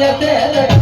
ಮಲತೆ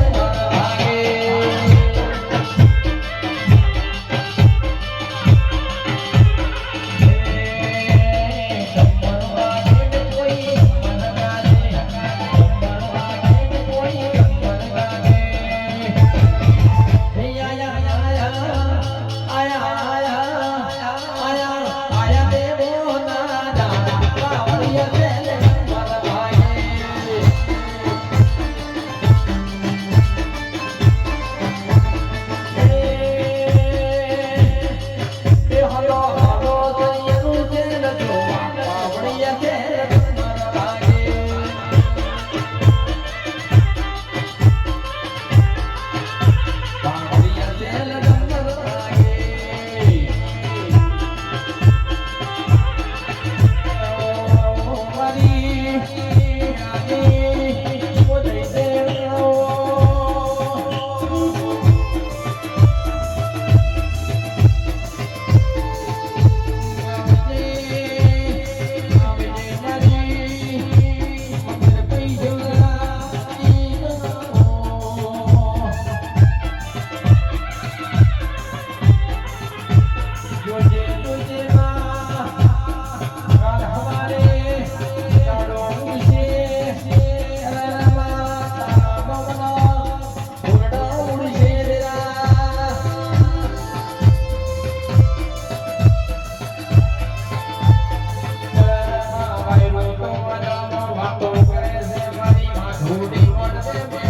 Where, where?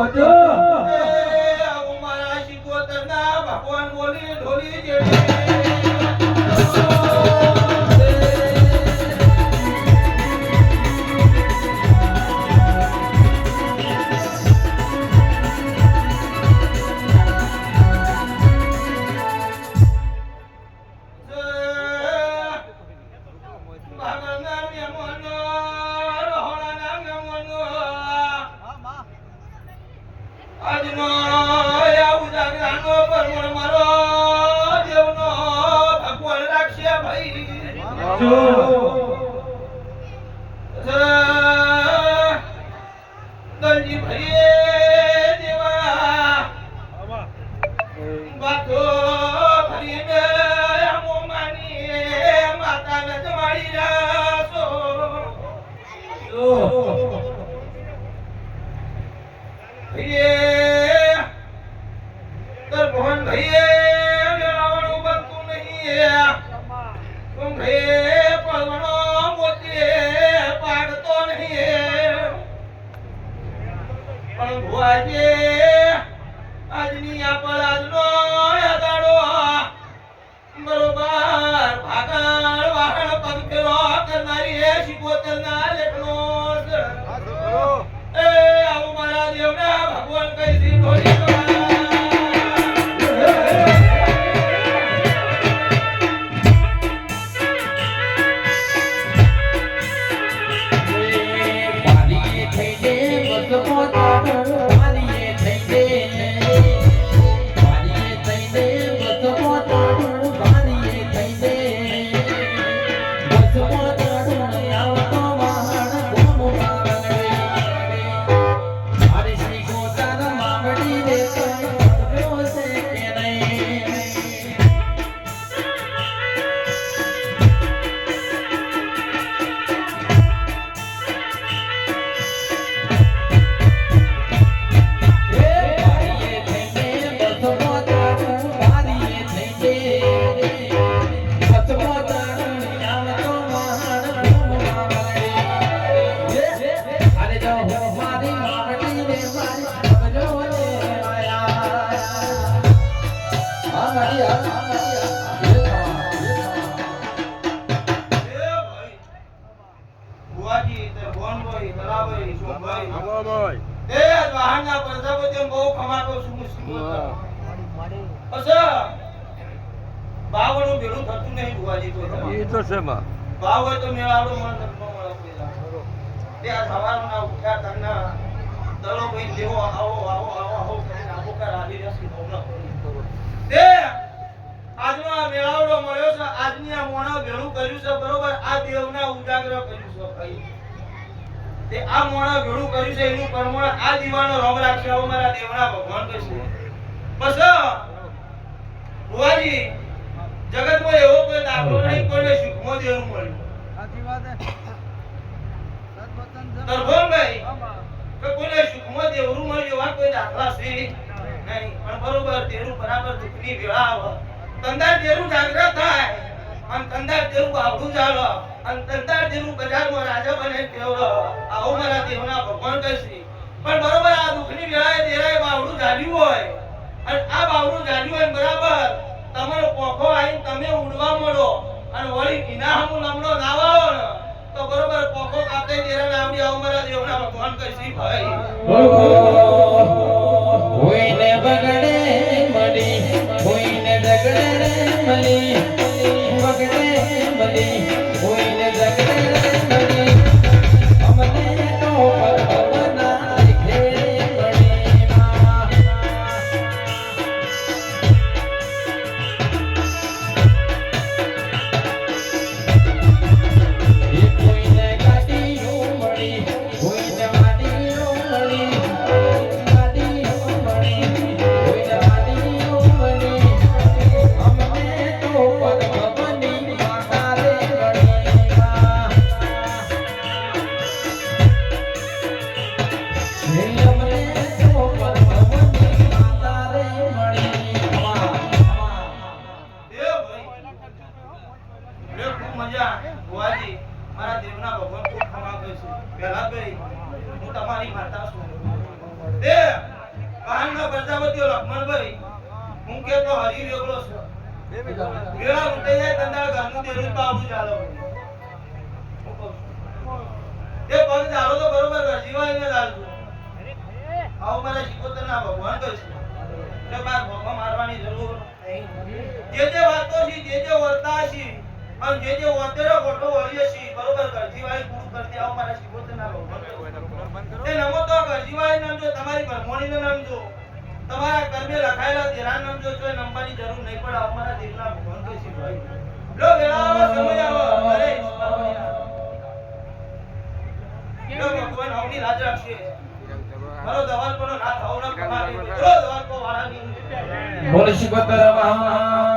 কত આજનો ઉજાગરાનો પરમણ મારો દેવનો ભગવાન રાખશે ભાઈ. દલજી ભાઈ દેવા બાતો ભરી મે અમો માની માતાને જમાડી રાસો દેવના ભગવાન કઈ દી બાવણું ભેળું થતું નહીં ભુવાજી તો તમારે. તો હોય તો મેળાવડો મને ધર્મ મળે પેલા. ઉઠ્યા તરના દડો ભાઈ લેવો આવો આવો આવો આવો કરીને આવો કર આવી રહેશે ભવના. તે આજનો આ મેળાવડો મળ્યો છે આજની આ મોણો ભેળું કર્યું છે બરોબર? આ દેવના ઉજાગર કર્યું છે ભાઈ. તે આ મોણો ભેળું કર્યું છે એનું પરમાણ આ દીવાનો રોગ રાખશે. આવો મારા દેવના ભગવાન કહેશે. બસ. ભુવાજી જગતમાં એવો કોઈ દાખલો નહીં કોઈને સુખમાં દેવું મળ્યું. દરભંગભાઈ કે કોઈને સુખમાં દેવરું મળ્યું એવા કોઈ દાખલા છે? નહીં પણ બરોબર, તેરું બરાબર દુઃખની વેળા આવે તંદાર તેરું જાગ્રત થાય. અને તંદાર તેરું બાવડું ચાલો. અને તંદાર તેરું બજારમાં રાજા બને તેવડો આવો મારા દેવના ભગવાન કહેશે. પણ બરોબર, આ દુઃખની વેળાએ તેરાએ બાવડું જાડ્યું હોય. અને આ બાવડું જાડ્યું હોય બરાબર, તમારો પોખો આવીને તમે ઉડવા મળો અને વળી વિના હમું લમણો નાવાઓ ને, તો બરોબર પોખો કાપે તેરાને આવડી આવો મારા દેવના ભગવાન કહેશે. ભાઈ. ભાઈ, હું તમારી માતા છું. તે કહાનના પ્રજાપતિઓ લક્ષ્મણભાઈ હું કે તો હરી વેગળો છે. વેળા ઉઠે જાય તંદાળ ઘરનું દેરું પાવડું ચાલો હું કહું છું. બરોબર આવો મારા ભગવાન એટલે બાર મારવાની જરૂર જે જે વાતો છે, જે જે વર્તા છે અને જે જે વર્તેરો ગોઠો વળીએ છીએ બરોબર ગરજીવાળી પૂરું કરતી આવો મારા શિકોતરના ભગવાન તે નમો તો ગરજીવાળી નામ જો, તમારી ભરમોણીનો નામ જો. તમારા કર્મે લખાયેલા તેરા નામ જો તો નંબરની જરૂર નહીં પડે. આવો મારા દેવના ભગવાન કહે છે લો વેળા આવો, સમય આવો. અરે લો, ભગવાન હવની રાજ રાખશે મારો દવાલ કોનો ના થાવ ના લો, દવાલ કો વાળાની બોલ શિકોતર મહા